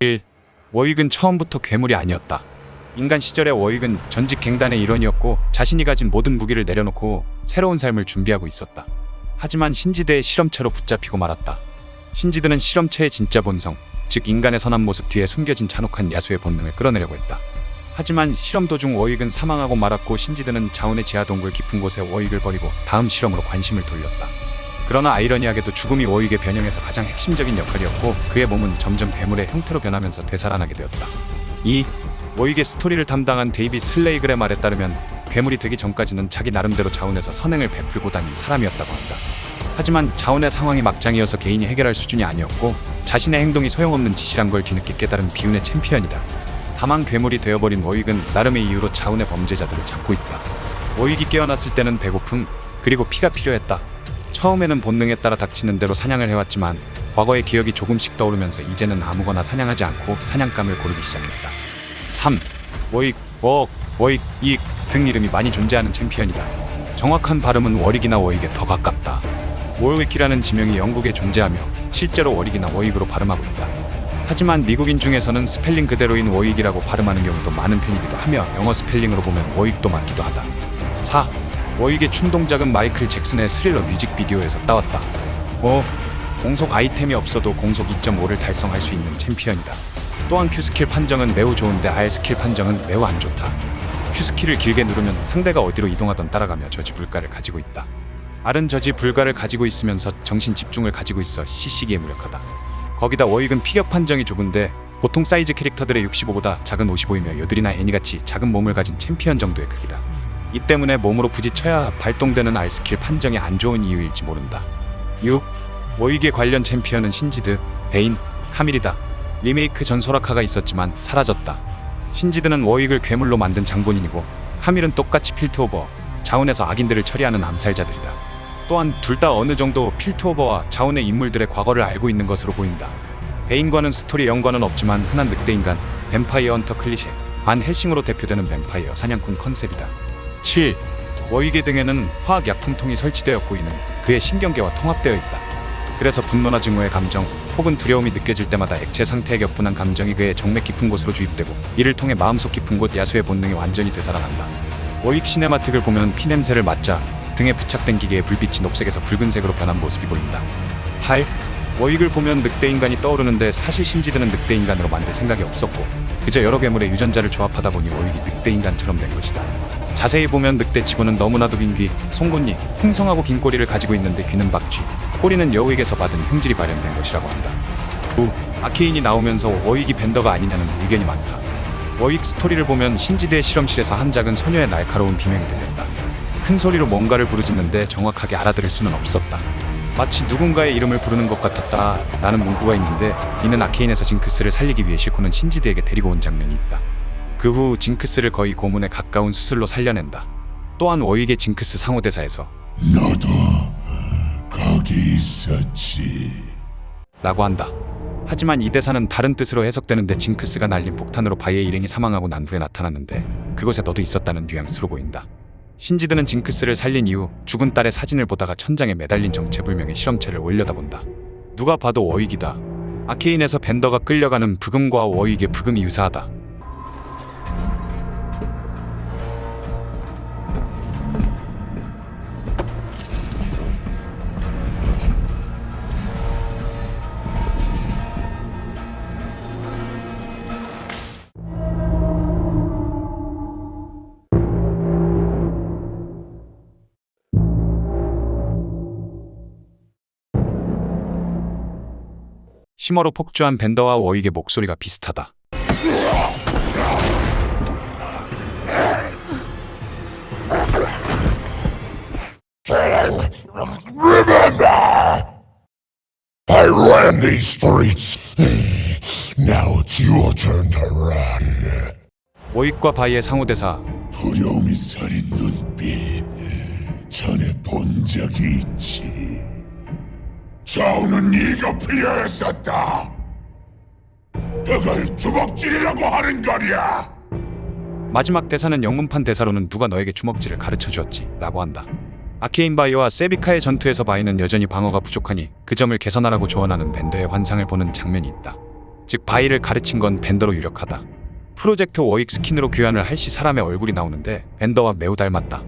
1. 워익은 처음부터 괴물이 아니었다. 인간 시절의 워익은 전직 갱단의 일원이었고 자신이 가진 모든 무기를 내려놓고 새로운 삶을 준비하고 있었다. 하지만 신지드의 실험체로 붙잡히고 말았다. 신지드는 실험체의 진짜 본성, 즉 인간의 선한 모습 뒤에 숨겨진 잔혹한 야수의 본능을 끌어내려고 했다. 하지만 실험 도중 워익은 사망하고 말았고 신지드는 자원의 지하 동굴 깊은 곳에 워익을 버리고 다음 실험으로 관심을 돌렸다. 그러나 아이러니하게도 죽음이 워익의 변형에서 가장 핵심적인 역할이었고 그의 몸은 점점 괴물의 형태로 변하면서 되살아나게 되었다. 2. 워익의 스토리를 담당한 데이빗 슬레이글의 말에 따르면 괴물이 되기 전까지는 자기 나름대로 자원에서 선행을 베풀고 다닌 사람이었다고 한다. 하지만 자원의 상황이 막장이어서 개인이 해결할 수준이 아니었고 자신의 행동이 소용없는 짓이란 걸 뒤늦게 깨달은 비운의 챔피언이다. 다만 괴물이 되어버린 워익은 나름의 이유로 자원의 범죄자들을 잡고 있다. 워익이 깨어났을 때는 배고픔 그리고 피가 필요했다. 처음에는 본능에 따라 닥치는 대로 사냥을 해왔지만 과거의 기억이 조금씩 떠오르면서 이제는 아무거나 사냥하지 않고 사냥감을 고르기 시작했다. 3. 워익, 워억, 워익, 이익 등 이름이 많이 존재하는 챔피언이다. 정확한 발음은 워릭이나 워익에 더 가깝다. 월위키라는 지명이 영국에 존재하며 실제로 워릭이나 워익으로 발음하고 있다. 하지만 미국인 중에서는 스펠링 그대로인 워익이라고 발음하는 경우도 많은 편이기도 하며 영어 스펠링으로 보면 워익도 맞기도 하다. 4. 워익의 충동작은 마이클 잭슨의 스릴러 뮤직비디오에서 따왔다. 5. 공속 아이템이 없어도 공속 2.5를 달성할 수 있는 챔피언이다. 또한 Q 스킬 판정은 매우 좋은데 R 스킬 판정은 매우 안 좋다. Q 스킬을 길게 누르면 상대가 어디로 이동하던 따라가며 저지 불가를 가지고 있다. R은 저지 불가를 가지고 있으면서 정신 집중을 가지고 있어 CC기에 무력하다. 거기다 워익은 피격 판정이 좁은데 보통 사이즈 캐릭터들의 65보다 작은 55이며 여들이나 애니같이 작은 몸을 가진 챔피언 정도의 크기다. 이 때문에 몸으로 부딪혀야 발동되는 R 스킬 판정이 안 좋은 이유일지 모른다. 6. 워익의 관련 챔피언은 신지드, 베인, 카밀이다. 리메이크 전 소라카가 있었지만 사라졌다. 신지드는 워익을 괴물로 만든 장본인이고 카밀은 똑같이 필트오버, 자운에서 악인들을 처리하는 암살자들이다. 또한 둘 다 어느 정도 필트오버와 자운의 인물들의 과거를 알고 있는 것으로 보인다. 베인과는 스토리 연관은 없지만 흔한 늑대 인간, 뱀파이어 헌터 클리셰, 반 헬싱으로 대표되는 뱀파이어 사냥꾼 컨셉이다. 7. 워익의 등에는 화학 약품통이 설치되었고 이는 그의 신경계와 통합되어 있다. 그래서 분노나 증오의 감정 혹은 두려움이 느껴질 때마다 액체 상태에 격분한 감정이 그의 정맥 깊은 곳으로 주입되고 이를 통해 마음속 깊은 곳 야수의 본능이 완전히 되살아난다. 워익 시네마틱을 보면 피 냄새를 맡자 등에 부착된 기계의 불빛이 녹색에서 붉은색으로 변한 모습이 보인다. 8. 워익을 보면 늑대 인간이 떠오르는데 사실 신지드는 늑대 인간으로 만들 생각이 없었고 그저 여러 괴물의 유전자를 조합하다 보니 워익이 늑대 인간처럼 된 것이다. 자세히 보면 늑대 치고는 너무나도 긴 귀, 송곳니, 풍성하고 긴 꼬리를 가지고 있는데 귀는 박쥐, 꼬리는 여우에게서 받은 흉질이 발현된 것이라고 한다. 9. 아케인이 나오면서 워익이 벤더가 아니냐는 의견이 많다. 워익 스토리를 보면 신지드의 실험실에서 한 작은 소녀의 날카로운 비명이 들렸다. 큰 소리로 뭔가를 부르짖는데 정확하게 알아들을 수는 없었다. 마치 누군가의 이름을 부르는 것 같았다 라는 문구가 있는데 이는 아케인에서 징크스를 살리기 위해 싣고는 신지드에게 데리고 온 장면이 있다. 그 후 징크스를 거의 고문에 가까운 수술로 살려낸다. 또한 워익의 징크스 상호대사에서 너도 거기 있었지. 라고 한다. 하지만 이 대사는 다른 뜻으로 해석되는데 징크스가 날린 폭탄으로 바이의 일행이 사망하고 난 후에 나타났는데 그것에 너도 있었다는 뉘앙스로 보인다. 신지드는 징크스를 살린 이후 죽은 딸의 사진을 보다가 천장에 매달린 정체불명의 실험체를 올려다본다. 누가 봐도 워익이다. 아케인에서 벤더가 끌려가는 브금과 워익의 브금이 유사하다. 심어로 폭주한 벤더와 워익의 목소리가 비슷하다. I ran these streets. 워익과 바이의 상호대사 두려움이 서린 눈빛. 전에 본 적이 있지. 자우는 네가 피해야 했었다. 그걸 주먹질이라고 하는 거냐? 마지막 대사는 영문판 대사로는 누가 너에게 주먹질을 가르쳐 주었지 라고 한다. 아케인 바이와 세비카의 전투에서 바이는 여전히 방어가 부족하니 그 점을 개선하라고 조언하는 밴드의 환상을 보는 장면이 있다. 즉 바이를 가르친 건 벤더로 유력하다. 프로젝트 워익 스킨으로 교환을 할 시 사람의 얼굴이 나오는데 벤더와 매우 닮았다.